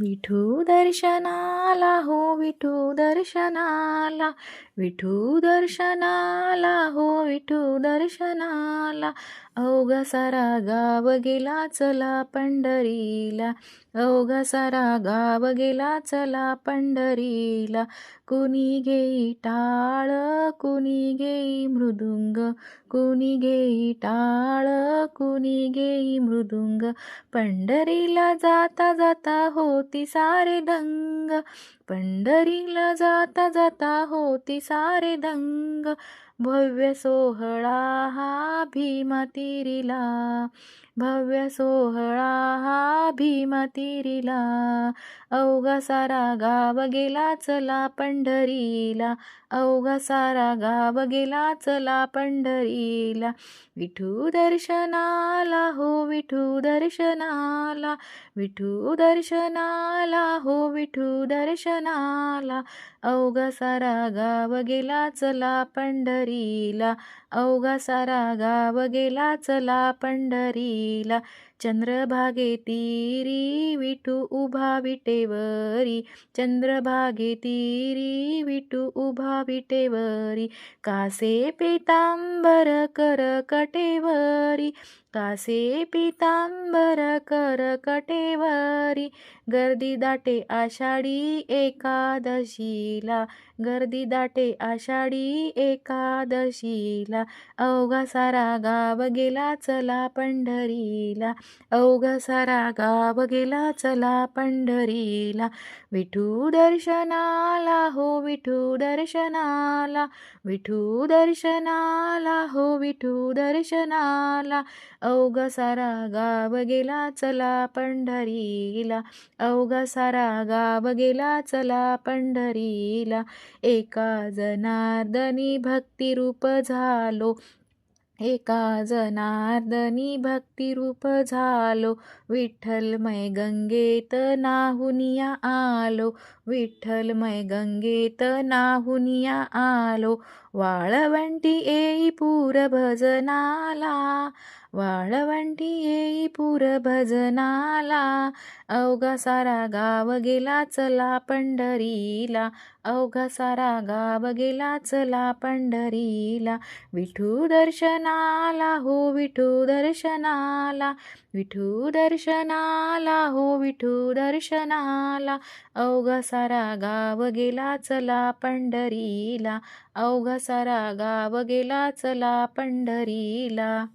विठू दर्शनाला हो विठू दर्शनाला विठू दर्शनाला हो विठू दर्शनाला. अवघा सारा गाव गेला चला पंढरीला. अवघा सारा गाव गेला चला पंढरीला. कुणी घेई टाळ कुणी घेई मृदुंग. कुणी घेई टाळ कुणी घेई मृदुंग. पंढरीला जाता जाता होती सारे दंग. पंढरीला जाता जाता होती सारे दंग. भव्य सोहळा हा भीमा भव्य सोहळा हा भीमा तिरीला अवघा सारा गाव गेला चला पंढरीला. अवघा सारा गाव गेला चला पंढरीला. विठू दर्शनाला हो हो विठू दर्शनाला विठू दर्शनाला हो विठू दर्शनाला. अवघा सारा गाव गेला चला पंढरीला अवघा सारा गाव गेला चला पंढरीला. चंद्रभागे तीरी विठू उभा विटेवरी. चंद्रभागे तीरी विठू उभा विटेवरी. कासे पितांबर कर कटेवरी. कासे पितांबर कर कटेवरी गर्दी दाटे आषाढी एकादशीला गर्दी दाटे आषाढी एकादशीला अवघा सारा गाव गेला चला पंढरीला अवघा सारा गाव गेला चला पंढरीला विठू दर्शनाला हो विठू दर्शनाला विठू दर्शनाला हो विठू दर्शनाला अवघा सारा गाव गेला चला पंढरीला. अवघा सारा गाव गेला चला पंढरीला. एका जनार्दनी भक्तिरूप झालो. एका जनार्दनी भक्तिरूप झालो. विठ्ठलमय गंगेत नाहुनिया आलो. विठ्ठलमय गंगेत नाहुनिया आलो. वाळवंटी येई पूर भजनाला वाळवंटी येई पूर भजनाला. अवघा सारा गाव गेला चला पंढरीला. अवघा सारा गाव गेला चला पंढरीला. विठू दर्शनाला हो विठू दर्शनाला. विठू दर्शनाला हो विठू दर्शनाला. अवघा सारा गाव गेला चला पंढरीला. अवघा सारा गाव गेला चला पंढरीला.